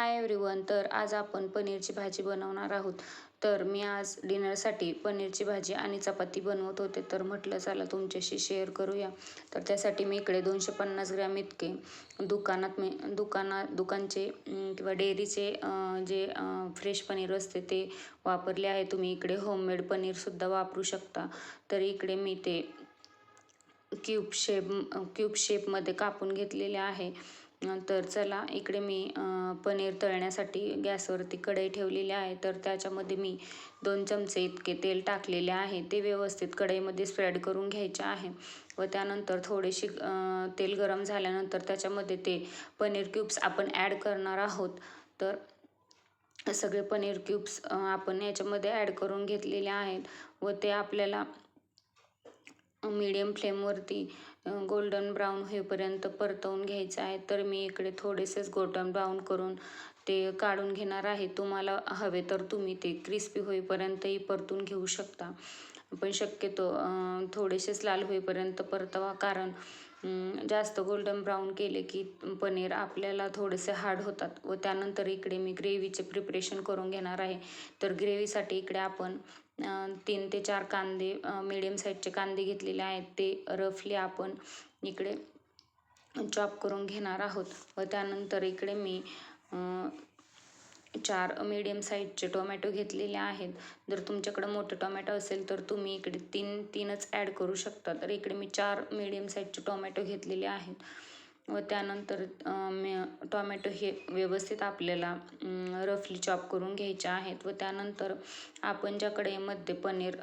Hi everyone तर आज आपण पनीरची भाजी बनवणार आहोत. तर मी आज डिनरसाठी पनीरची भाजी आणि चपाती बनवत होते. तर म्हटलं चला तुमच्याशी शेअर करूया. तर त्यासाठी मी इकडे दोनशे पन्नास ग्रॅम इतके दुकानात मी दुकाना दुकानचे किंवा डेअरीचे जे फ्रेश पनीर असते ते वापरले आहे. तुम्ही इकडे होममेड पनीरसुद्धा वापरू शकता. तर इकडे मी ते क्यूब शेप क्यूब शेपमध्ये कापून घेतलेले आहे. तर चला इकडे मी पनीर तळण्यासाठी गॅसवरती कढई ठेवलेली आहे. तर त्याच्यामध्ये मी दोन चमचे इतके तेल टाकलेले आहे. ते व्यवस्थित कढईमध्ये स्प्रेड करून घ्यायचे आहे. व त्यानंतर थोडेशी तेल गरम झाल्यानंतर त्याच्यामध्ये ते पनीर क्यूब्स आपण ॲड करणार आहोत. तर सगळे पनीर क्यूब्स आपण याच्यामध्ये ॲड करून घेतलेले आहेत. व ते आपल्याला मीडियम फ्लेमवरती गोल्डन ब्राऊन होईपर्यंत परतवून घ्यायचं आहे. तर मी इकडे थोडेसेच गोल्डन ब्राऊन करून ते काढून घेणार आहे. तुम्हाला हवे तर तुम्ही ते क्रिस्पी होईपर्यंतही परतून घेऊ शकता. पण शक्यतो थोडेसेच लाल होईपर्यंत परतवा. कारण जास्त गोल्डन ब्राऊन केले की पनीर आपल्याला थोडेसे हार्ड होतात व त्यानंतर इकडे मी ग्रेव्हीचे प्रिपरेशन करून घेणार आहे. तर ग्रेव्हीसाठी इकडे आपण तीन ते चार कांदे मिडियम साईजचे कांदे घेतलेले आहेत. ते रफली आपण इकडे चॉप करून घेणार आहोत. व त्यानंतर इकडे मी चार मीडियम साईजचे टोमॅटो घेतलेले आहेत. जर तुमच्याकडं मोठं टोमॅटो असेल तर तुम्ही इकडे तीन तीनच ॲड करू शकता. तर इकडे मी चार मीडियम साईजचे टोमॅटो घेतलेले आहेत. व त्यानंतर टॉमॅटो हे व्यवस्थित आपल्याला रफली चॉप करून घ्यायचे आहेत. व त्यानंतर आपण ज्या कढईमध्ये पनीर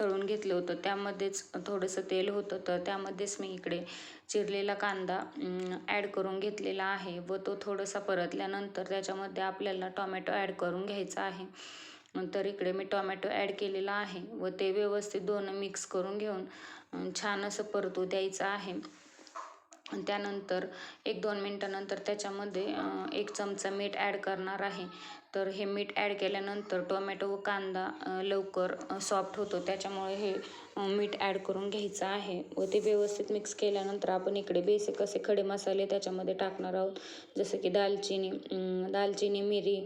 तळून घेतलं होतं त्यामध्येच थोडंसं तेल होतं. तर त्यामध्येच मी इकडे चिरलेला कांदा ॲड करून घेतलेला आहे. व तो थोडासा परतल्यानंतर त्याच्यामध्ये आपल्याला टॉमॅटो ॲड करून घ्यायचा आहे. नंतर इकडे मी टॉमॅटो ॲड केलेला आहे. व ते व्यवस्थित दोन मिक्स करून घेऊन छान असं परतू द्यायचं आहे. त्यानंतर एक दोन मिनटानंतर त्याच्यामध्ये एक चमचा मीठ ॲड करणार आहे. तर हे मीठ ॲड केल्यानंतर टोमॅटो व कांदा लवकर सॉफ्ट होतो. त्याच्यामुळे हे मीठ ॲड करून घ्यायचं आहे. व ते व्यवस्थित मिक्स केल्यानंतर आपण इकडे बेसिक असे खडे मसाले त्याच्यामध्ये टाकणार आहोत. जसं की दालचिनी दालचिनी मिरी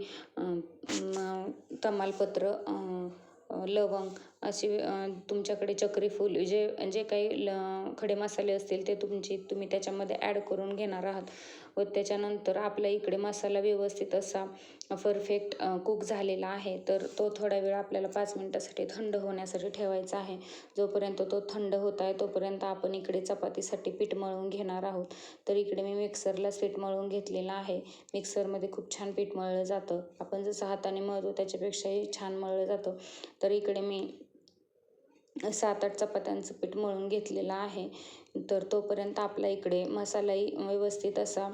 तमालपत्र लवंग असे तुमच्याकडे चक्रीफूल जे जे काही ल खडे मसाले असतील ते तुमची तुम्ही त्याच्यामध्ये ॲड करून घेणार आहात. व त्याच्यानंतर आपल्या इकडे मसाला व्यवस्थित असा परफेक्ट कुक झालेला आहे. तर तो थोडा वेळ आपल्याला पाच मिनटासाठी थंड होण्यासाठी ठेवायचा आहे. जोपर्यंत तो थंड होत आहे तोपर्यंत आपण इकडे चपातीसाठी पीठ मळून घेणार आहोत. तर इकडे मी मिक्सरलाच पीठ मळून घेतलेलं आहे. मिक्सरमध्ये खूप छान पीठ मळलं जातं. आपण जसं हाताने मळतो त्याच्यापेक्षाही छान मळलं जातं. तर इकडे मी सात आठ चपात्यांचं पीठ मळून घेतलेलं आहे. तर तोपर्यंत आपला इकडे मसालाही व्यवस्थित असा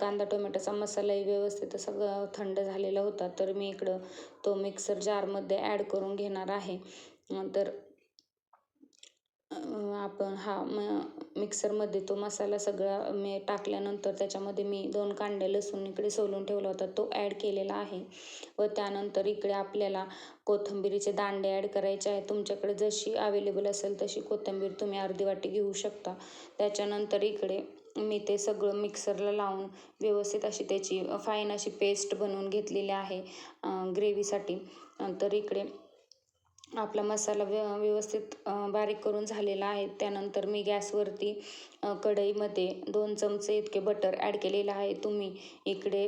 कांदा टोमॅटोचा मसालाही व्यवस्थित असा थंड झालेला होता. तर मी इकडं तो मिक्सर जारमध्ये ॲड करून घेणार आहे. तर आपण हा म मिक्सरमध्ये तो मसाला सगळा मी टाकल्यानंतर त्याच्यामध्ये मी दोन कांदे लसूण इकडे सोलून ठेवला होता तो ॲड केलेला आहे. व त्यानंतर इकडे आपल्याला कोथिंबिरीचे दांडे ॲड करायचे आहे तुमच्याकडे जशी अवेलेबल असेल तशी कोथिंबीर तुम्ही अर्धी वाटी घेऊ शकता. त्याच्यानंतर इकडे मी ते सगळं मिक्सरला लावून व्यवस्थित अशी त्याची फाईन अशी पेस्ट बनवून घेतलेली आहे ग्रेव्हीसाठी तर इकडे आपला मसाला व्य व्यवस्थित बारीक करून झालेला आहे. त्यानंतर मी गॅसवरती कढईमध्ये दोन चमचे इतके बटर ॲड केलेलं आहे. तुम्ही इकडे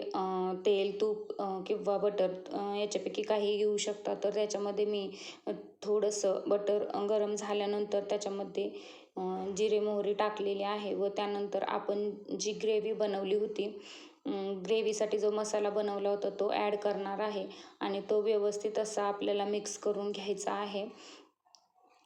तेल तूप किंवा बटर याच्यापैकी काही घेऊ शकता. तर त्याच्यामध्ये मी थोडंसं बटर गरम झाल्यानंतर त्याच्यामध्ये जिरे मोहरी टाकलेली आहे व त्यानंतर आपण जी ग्रेव्ही बनवली होती ग्रेव्हीसाठी जो मसाला बनवला होता तो ॲड करणार आहे. आणि तो व्यवस्थित असा आपल्याला मिक्स करून घ्यायचा आहे.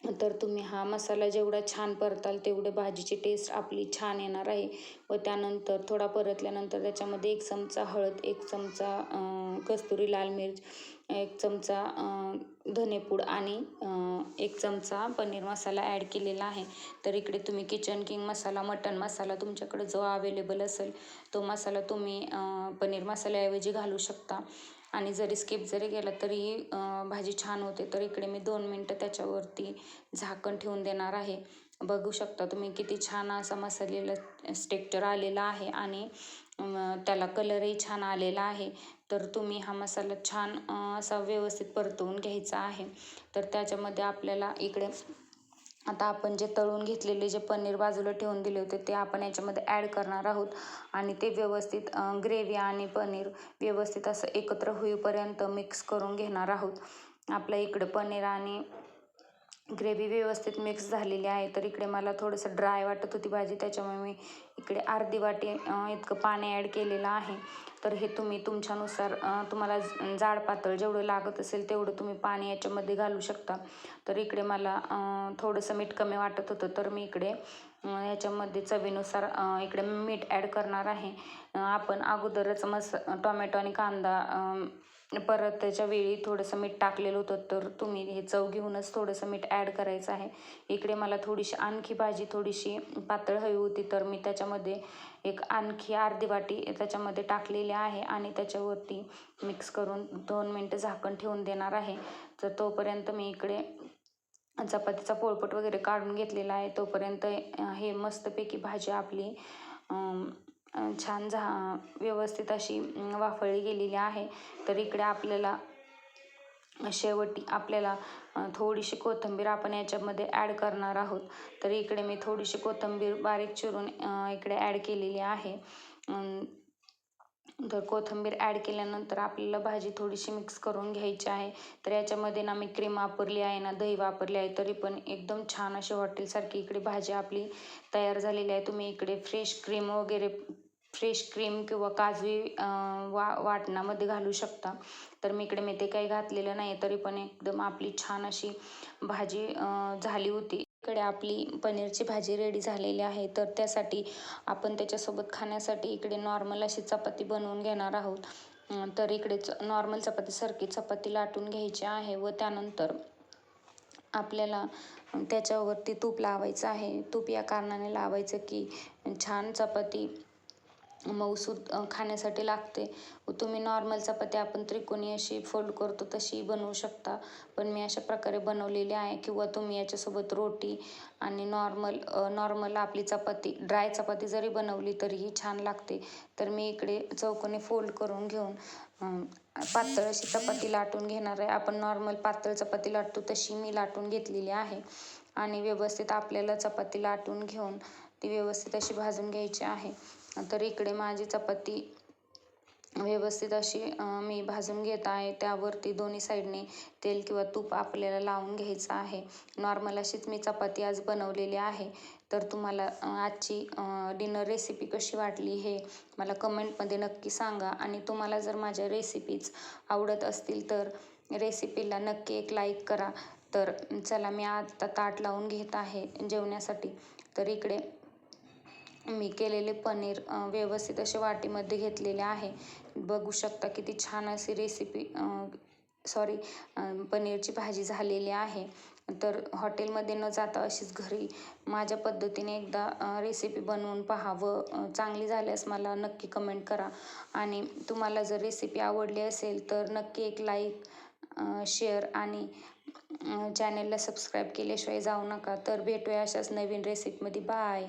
तर तुम्ही हा मसाला जेवढा छान परताल तेवढे भाजीची टेस्ट आपली छान येणार आहे. व त्यानंतर थोडा परतल्यानंतर त्याच्यामध्ये एक चमचा हळद एक चमचा कस्तुरी लाल मिर्च एक चमचा धनेपूड आणि एक चमचा पनीर मसाला ॲड केलेला आहे. तर इकडे तुम्ही Kitchen King masala mutton masala तुमच्याकडे जो अवेलेबल असेल तो मसाला तुम्ही पनीर मसाल्याऐवजी घालू शकता. आणि जरी स्किप जरी गेला तरीही भाजी छान होते. तर इकडे मी दोन मिनटं त्याच्यावरती झाकण ठेवून देणार आहे. बघू शकता तुम्ही किती छान असा मसालेला स्टेक्चर आलेला आहे आणि त्याला कलरही छान आलेला आहे. तर तुम्ही हा मसाला छान असा व्यवस्थित परतवून घ्यायचा आहे. तर त्याच्यामध्ये आपल्याला इकडे आता आपण जे तळून घेतलेले जे पनीर बाजूला ठेवून दिले होते ते आपण याच्यामध्ये ॲड करणार आहोत. आणि ते व्यवस्थित ग्रेव्ही आणि पनीर व्यवस्थित असं एकत्र होईपर्यंत मिक्स करून घेणार आहोत. आपल्या इकडं पनीर आणि ग्रेव्ही व्यवस्थित मिक्स झालेली आहे. तर इकडे मला थोडंसं ड्राय वाटत होती भाजी. त्याच्यामुळे मी इकडे अर्धी वाटी इतकं पाणी ॲड केलेलं आहे. तर हे तुम्ही तुमच्यानुसार तुम्हाला जाड पातळ जेवढं लागत असेल तेवढं तुम्ही पाणी याच्यामध्ये घालू शकता. तर इकडे मला थोडंसं मीठ कमी वाटत होतं. तर मी इकडे याच्यामध्ये चवीनुसार इकडे मीठ ॲड करणार आहे. आपण अगोदरच मस टोमॅटो आणि कांदा परत त्याच्या वेळी थोडंसं मीठ टाकलेलं होतं तर तुम्ही हे चव घेऊनच थोडंसं मीठ ॲड करायचं आहे. इकडे मला थोडीशी आणखी भाजी थोडीशी पातळ हवी होती तर मी त्याच्यामध्ये एक आणखी अर्धी वाटी त्याच्यामध्ये टाकलेली आहे आणि त्याच्यावरती मिक्स करून दोन मिनटं झाकण ठेवून देणार आहे. तर तोपर्यंत मी इकडे चपातीचा पोळपट वगैरे काढून घेतलेला आहे. तोपर्यंत हे मस्तपैकी भाजी आपली छान झा व्यवस्थित अशी वाफळली गेलेली आहे. तर इकडे आपल्याला शेवटी आपल्याला थोडीशी कोथिंबीर आपण याच्यामध्ये ॲड करणार आहोत. तर इकडे मी थोडीशी कोथिंबीर बारीक चिरून इकडे ॲड केलेली आहे. तर कोथिंबीर ॲड केल्यानंतर आपल्याला भाजी थोडीशी मिक्स करून घ्यायची आहे. तर याच्यामध्ये ना मी क्रीम वापरली आहे ना दही वापरली आहे तरी पण एकदम छान अशी हॉटेलसारखी इकडे भाजी आपली तयार झालेली आहे. तुम्ही इकडे फ्रेश क्रीम वगैरे फ्रेश क्रीम किंवा काजवी वा वाटणामध्ये घालू शकता. तर मी इकडे मी ते काही घातलेलं नाही तरी पण एकदम आपली छान अशी भाजी झाली होती. इकडे आपली पनीरची भाजी रेडी झालेली आहे तर त्यासाठी आपण त्याच्यासोबत खाण्यासाठी इकडे नॉर्मल अशी चपाती बनवून घेणार आहोत. तर इकडे नॉर्मल चपातीसारखी चपाती लाटून घ्यायची आहे व त्यानंतर आपल्याला त्याच्यावरती तूप लावायचं आहे. तूप या कारणाने लावायचं की छान चपाती मऊसूद खाण्यासाठी लागते. तुम्ही नॉर्मल चपाती आपण त्रिकोणी अशी फोल्ड करतो तशी बनवू शकता. पण मी अशा प्रकारे बनवलेली आहे किंवा तुम्ही याच्यासोबत रोटी आणि नॉर्मल नॉर्मल आपली चपाती ड्राय चपाती जरी बनवली तरीही छान लागते. तर मी इकडे चौकोनी फोल्ड करून घेऊन पातळ अशी चपाती लाटून घेणार आहे. आपण नॉर्मल पातळ चपाती लाटतो तशी मी लाटून घेतलेली आहे. आणि व्यवस्थित आपल्याला चपाती लाटून घेऊन ती व्यवस्थित अशी भाजून घ्यायची आहे. तर इकडे माझी चपाती व्यवस्थित अशी मी भाजून घेत आहे. त्यावरती दोन्ही साईडने तेल किंवा तूप आपल्याला लावून घ्यायचं आहे. नॉर्मल अशीच मी चपाती आज बनवलेली आहे. तर तुम्हाला आजची डिनर रेसिपी कशी वाटली हे मला कमेंटमध्ये नक्की सांगा. आणि तुम्हाला जर माझ्या रेसिपीज आवडत असतील तर रेसिपीला नक्की एक लाईक करा. तर चला मी आता ताट लावून घेत आहे जेवण्यासाठी. तर इकडे मी केलेले पनीर व्यवस्थित असे वाटीमध्ये घेतलेले आहे. बघू शकता किती छान अशी रेसिपी सॉरी पनीरची भाजी झालेली आहे. तर हॉटेलमध्ये न जाता अशीच घरी माझ्या पद्धतीने एकदा रेसिपी बनवून पहा व चांगली झाल्यास मला नक्की कमेंट करा. आणि तुम्हाला जर रेसिपी आवडली असेल तर नक्की एक लाईक शेअर आणि चॅनेलला सबस्क्राईब केल्याशिवाय जाऊ नका. तर भेटूया अशाच नवीन रेसिपीमध्ये बाय